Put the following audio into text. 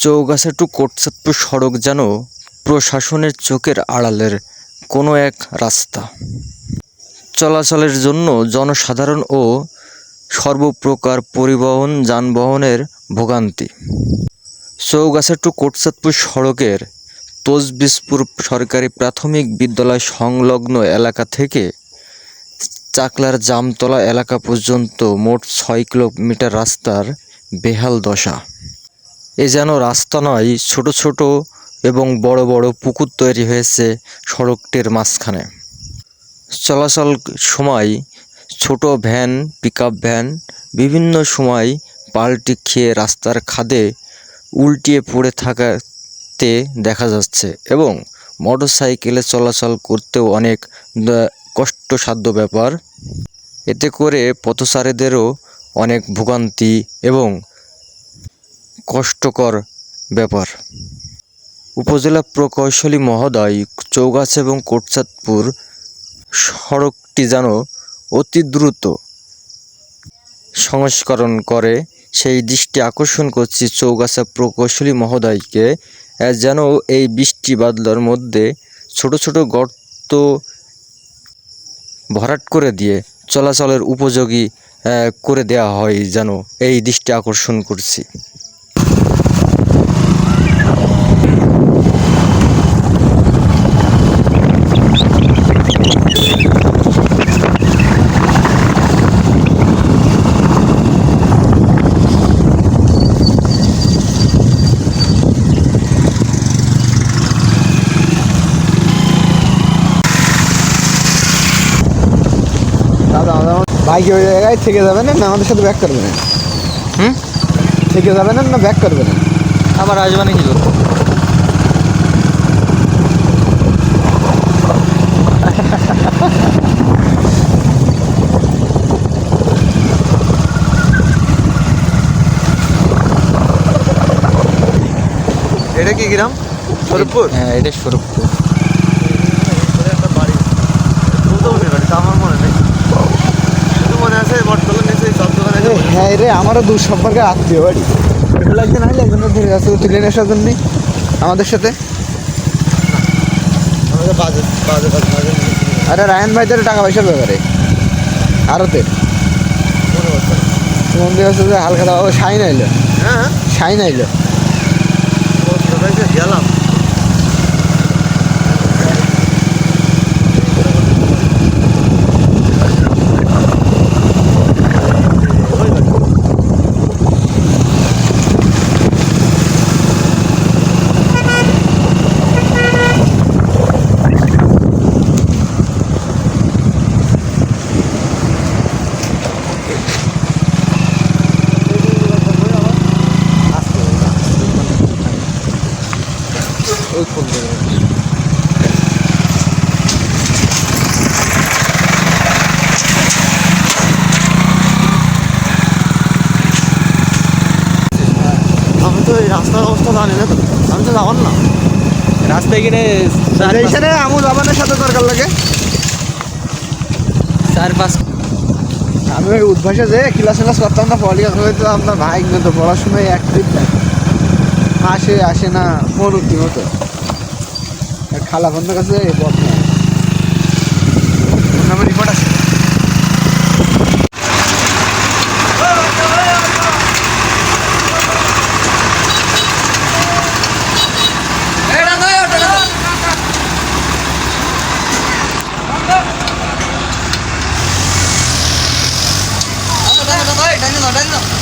Chaugachha two Kotchandpur সড়ক যেন প্রশাসনের চোখের আড়ালের কোনো এক রাস্তা। চলাচলের জন্য জনসাধারণ ও সর্বপ্রকার পরিবহন, যানবাহনের ভোগান্তি। চৌগাছা টু কোটচাঁদপুর সড়কের তজবিজপুর সরকারি প্রাথমিক বিদ্যালয় সংলগ্ন এলাকা থেকে চাকলার জামতলা এলাকা পর্যন্ত মোট ছয় কিলোমিটার রাস্তার বেহাল দশা। এ যেন রাস্তা নয়, ছোট ছোট এবং বড় বড় পুকুর তৈরি হয়েছে সড়কটির মাঝখানে। চলাচল সময়, ছোট ভ্যান পিকআপ ভ্যান বিভিন্ন সময় পাল্টি খেয়ে রাস্তার খাদে উল্টিয়ে পড়ে থাকাতে দেখা যাচ্ছে এবং মোটরসাইকেলে চলাচল করতেও অনেক কষ্টসাধ্য ব্যাপার। এতে করে পথচারীদেরও অনেক ভোগান্তি এবং কষ্টকর ব্যাপার। উপজেলা প্রকৌশলী মহোদয়, চৌগাছা এবং কোটচাঁদপুর সড়কটি যেন অতি দ্রুত সংস্করণ করে, সেই দৃষ্টি আকর্ষণ করছি চৌগাছা প্রকৌশলী মহোদয়কে যেন এই বৃষ্টি বাদলার মধ্যে ছোট ছোট গর্ত ভরাট করে দিয়ে চলাচলের উপযোগী করে দেওয়া হয় যেন এই দৃষ্টি আকর্ষণ করছি। দাদা আমাদের বাইকে ওই জায়গায় থেকে যাবে না না আমাদের সাথে ব্যাক করবে না হুম? থেকে যাবে না না ব্যাক করবে না আবার আসবে নাকি এটা কি গ্রাম? স্বরূপপুর? হ্যাঁ এটা স্বরূপপুর। হ্যাঁ রে আমারও দূর সম্পর্কে আত্মীয় বাড়ি। এগুলো একদিন আইলে একজন ধরে আছে তুলে নিয়ে আসার জন্যই আমাদের সাথে। আরে রায়ন ভাইদের টাকা পয়সার ব্যাপারে। আরতের মন্দির আছে যে হালকা দাও ও শাইন আইলো। হ্যাঁ। শাইন আইলো। ওই ফোন দেবে আমি তো এই রাস্তার অবস্থা জানি না তো। আমি তো যাবার না। রাস্তায় গেলে এইখানে আমু জামানের সাথে দরকার লাগে। চার পাঁচ আমি ওই উদ্ভাসে যে ক্লাস ক্লাস করতাম না পড়ালেখা আপনার ভাই কিন্তু পড়াশোনায় অ্যাক্টিভ আসে আসে না পড়ুতি মতো খালা বন্ধুর কাছে বদ নামে রিপোর্ট আছে Daniel, Daniel.